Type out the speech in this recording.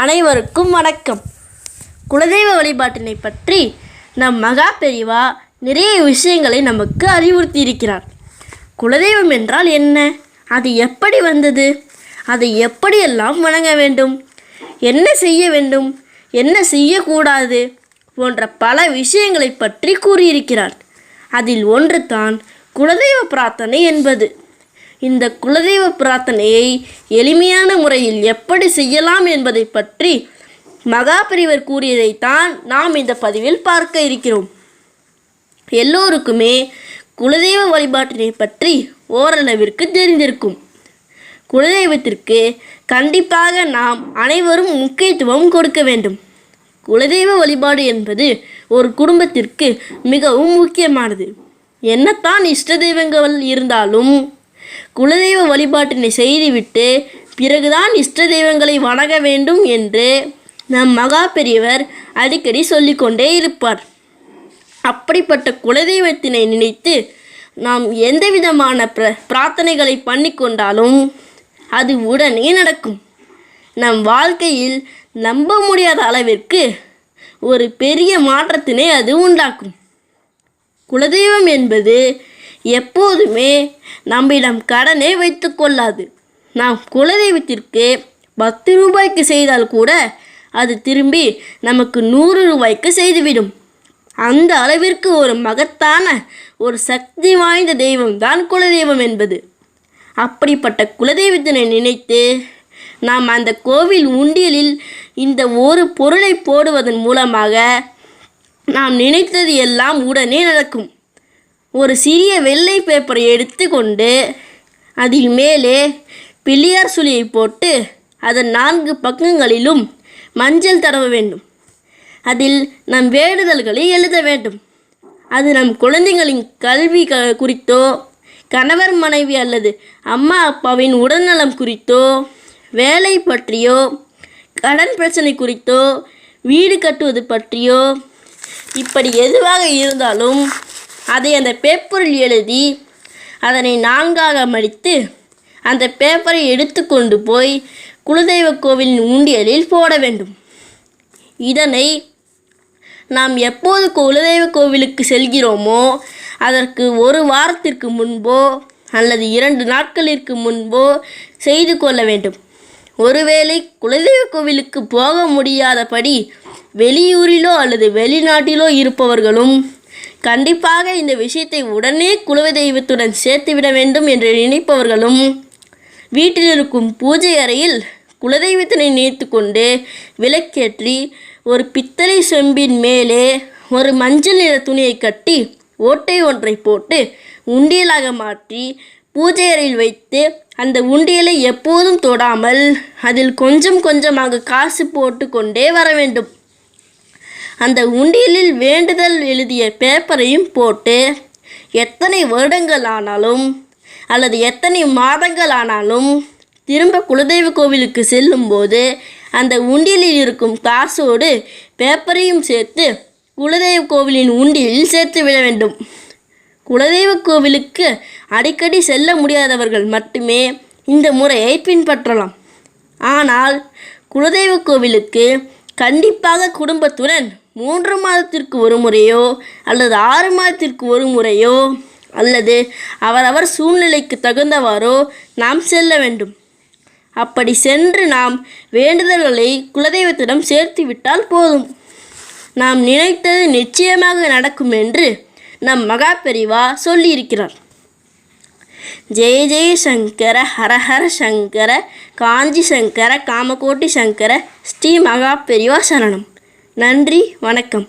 அனைவருக்கும் வணக்கம். குலதெய்வ வழிபாட்டினை பற்றி நம் மகா பெரிவா நிறைய விஷயங்களை நமக்கு அறிவுறுத்தி இருக்கிறார் குலதெய்வம் என்றால் என்ன? அது எப்படி வந்தது? அதை எப்படியெல்லாம் வணங்க வேண்டும்? என்ன செய்ய வேண்டும்? என்ன செய்யக்கூடாது? போன்ற பல விஷயங்களை பற்றி கூறியிருக்கிறார். அதில் ஒன்று தான் குலதெய்வ பிரார்த்தனை என்பது. இந்த குலதெய்வ பிரார்த்தனையை எளிமையான முறையில் எப்படி செய்யலாம் என்பதை பற்றி மகாபிரிவர் கூறியதைத்தான் நாம் இந்த பதிவில் பார்க்க இருக்கிறோம். எல்லோருக்குமே குலதெய்வ வழிபாட்டினை பற்றி ஓரளவிற்கு தெரிந்திருக்கும். குலதெய்வத்திற்கு கண்டிப்பாக நாம் அனைவரும் முக்கியத்துவம் கொடுக்க வேண்டும். குலதெய்வ வழிபாடு என்பது ஒரு குடும்பத்திற்கு மிகவும் முக்கியமானது. என்னத்தான் இஷ்ட தெய்வங்கள் இருந்தாலும் குலதெய்வ வழிபாட்டினை செய்துவிட்டு பிறகுதான் இஷ்ட தெய்வங்களை வணங்க வேண்டும் என்று நம் மகா பெரியவர் அடிக்கடி சொல்லிக்கொண்டே இருப்பார். அப்படிப்பட்ட குலதெய்வத்தினை நினைத்து நாம் எந்த விதமான பிர பிரார்த்தனைகளை பண்ணிக்கொண்டாலும் அது உடனே நடக்கும். நம் வாழ்க்கையில் நம்ப முடியாத அளவிற்கு ஒரு பெரிய மாற்றத்தினை அது உண்டாக்கும். குலதெய்வம் என்பது எப்போதுமே நம்மிடம் கடனை வைத்து கொள்ளாது. நாம் குலதெய்வத்திற்கு பத்து ரூபாய்க்கு செய்தால் கூட அது திரும்பி நமக்கு நூறு ரூபாய்க்கு செய்துவிடும். அந்த அளவிற்கு ஒரு மகத்தான ஒரு சக்தி வாய்ந்த தெய்வம் தான் குலதெய்வம் என்பது. அப்படிப்பட்ட குலதெய்வத்தினை நினைத்து நாம் அந்த கோவில் உண்டியலில் இந்த ஒரு பொருளை போடுவதன் மூலமாக நாம் நினைத்தது எல்லாம் உடனே நடக்கும். ஒரு சிறிய வெள்ளை பேப்பரை எடுத்துக்கொண்டு அதில் மேலே பிள்ளையார் சுழியை போட்டு அதன் நான்கு பக்கங்களிலும் மஞ்சள் தடவ வேண்டும். அதில் நம் வேண்டுதல்களை எழுத வேண்டும். அது நம் குழந்தைகளின் கல்வி க குறித்தோ கணவர் மனைவி அல்லது அம்மா அப்பாவின் உடல்நலம் குறித்தோ வேலை பற்றியோ கடன் பிரச்சனை குறித்தோ வீடு கட்டுவது பற்றியோ இப்படி எதுவாக இருந்தாலும் அதை அந்த பேப்பரில் எழுதி அதனை நான்காக மடித்து அந்த பேப்பரை எடுத்துக்கொண்டு போய் குலதெய்வ கோவிலின் உண்டியலில் போட வேண்டும். இதனை நாம் எப்போது குலதெய்வ கோவிலுக்கு செல்கிறோமோ அதற்கு ஒரு வாரத்திற்கு முன்போ அல்லது இரண்டு நாட்களிற்கு முன்போ செய்து கொள்ள வேண்டும். ஒருவேளை குலதெய்வ கோவிலுக்கு போக முடியாதபடி வெளியூரிலோ அல்லது வெளிநாட்டிலோ இருப்பவர்களும் கண்டிப்பாக இந்த விஷயத்தை உடனே குலதெய்வத்துடன் சேர்த்துவிட வேண்டும் என்று நினைப்பவர்களும் வீட்டில் இருக்கும் பூஜை அறையில் குலதெய்வத்தினை நினைத்து கொண்டு விளக்கேற்றி ஒரு பித்தளை செம்பின் மேலே ஒரு மஞ்சள் நிற துணியை கட்டி ஓட்டை ஒன்றை போட்டு உண்டியலாக மாற்றி பூஜை அறையில் வைத்து அந்த உண்டியலை எப்போதும் தொடாமல் அதில் கொஞ்சம் கொஞ்சமாக காசு போட்டு கொண்டே வர வேண்டும். அந்த உண்டியலில் வேண்டுதல் எழுதிய பேப்பரையும் போட்டு எத்தனை வருடங்கள் ஆனாலும் அல்லது எத்தனை மாதங்கள் ஆனாலும் திரும்ப குலதெய்வ கோவிலுக்கு செல்லும்போது அந்த உண்டியலில் இருக்கும் காசோடு பேப்பரையும் சேர்த்து குலதெய்வ கோவிலின் உண்டியலில் சேர்த்து விட வேண்டும். குலதெய்வ கோவிலுக்கு அடிக்கடி செல்ல முடியாதவர்கள் மட்டுமே இந்த முறையை பின்பற்றலாம். ஆனால் குலதெய்வ கோவிலுக்கு கண்டிப்பாக குடும்பத்துடன் மூன்று மாதத்திற்கு ஒரு முறையோ அல்லது ஆறு மாதத்திற்கு ஒரு முறையோ அல்லது அவரவர் சூழ்நிலைக்கு தகுந்தவாறோ நாம் செல்ல வேண்டும். அப்படி சென்று நாம் வேண்டுதல்களை குலதெய்வத்திடம் சேர்த்து விட்டால் போதும். நாம் நினைத்தது நிச்சயமாக நடக்கும் என்று நம் மகா பெரிவா சொல்லியிருக்கிறார். ஜெய ஜெய சங்கர ஹரஹர சங்கர காஞ்சி சங்கர காமகோட்டி சங்கர ஸ்ரீ மகா பெரியவா சரணம். நன்றி வணக்கம்.